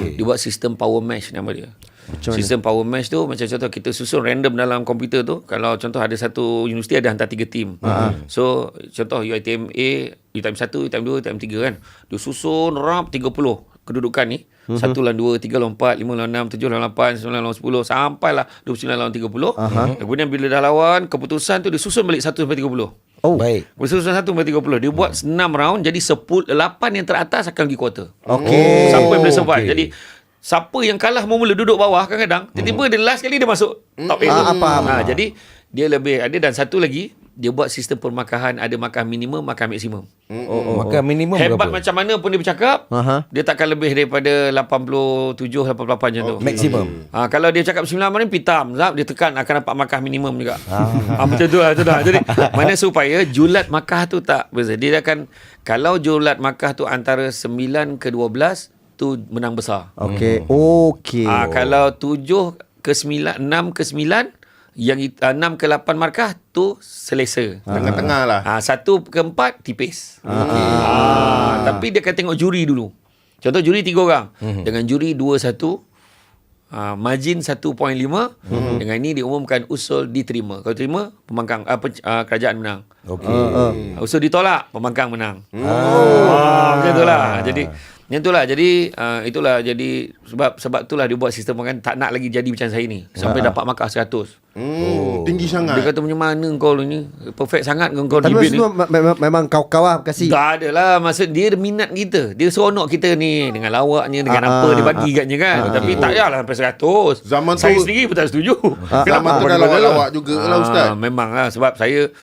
Okey. Dia buat sistem power mesh nama dia. Macam sistem power mesh tu macam contoh kita susun random dalam komputer tu kalau contoh ada satu universiti ada hantar tiga tim. Uh-huh. So contoh UiTM A, UiTM 1, UiTM 2, UiTM 3 kan. Dia susun rap 30 kedudukan ni. Uh-huh. 1 lawan 2, 3 lawan 4, 5 lawan 6, 7 lawan 8, 9 lawan 10 sampailah 29 lawan 30. Uh-huh. Kemudian bila dah lawan keputusan tu dia susun balik 1 sampai 30. Oh. Baik. Susun 1 sampai 30. Dia buat 6 round jadi 10 8 yang teratas akan pergi quarter. Okey. Siapa yang boleh survive. Okey. Jadi siapa yang kalah mula duduk bawah kadang-kadang tiba-tiba dia last kali dia masuk top 8 Ah, tu. faham. Ha, jadi dia lebih ada dan satu lagi dia buat sistem permakahan ada makan minimum makan maksimum. Oh, oh, Maka minimum Hebat berapa? macam mana pun dia bercakap Aha. dia takkan lebih daripada 87 88 macam tu. Maksimum. Ha, kalau dia cakap 9 mana pitam zap dia tekan akan dapat makan minimum juga. Ha, macam tu lah, tu dah. Jadi mana supaya julat makkah tu tak besar. Dia akan kalau julat makkah tu antara 9 ke 12 tu menang besar. Okey. Okey. Ah kalau 7 ke 9 6 ke 9 yang it- ah, 6 ke 8 markah tu selesa. Tengah-tengah lah. Ah satu ke empat tipis. Ah. tapi dia akan tengok juri dulu. Contoh juri tiga orang. Mm-hmm. Dengan juri dua satu Uh, margin 1.5 mm-hmm. dengan ini diumumkan usul diterima. Kalau terima pembangkang uh, uh, kerajaan menang. Okey. Uh, Uh, usul ditolak pembangkang menang. Oh. Ah, macam itulah. Jadi yang itulah jadi uh, itulah jadi sebab sebab itulah dia buat sistem kan tak nak lagi jadi macam saya ni. Sampai dapat markah 100. Hmm, tinggi sangat. Dia kata macam mana kau ni? Perfect sangat kau Tapi debate ni. maksud tu me- memang, memang kau-kau lah kasih. Tak ada lah Maksud dia minat kita. Dia seronok kita ni Dengan lawaknya Dengan Ah, apa ah, dia bagi katnya kan. Tapi tak payahlah sampai 100 Zaman Saya tu- sendiri pun tak setuju. Ah, Zaman tu dah lawak-lawak? Juga lah Ustaz. Memang lah Sebab saya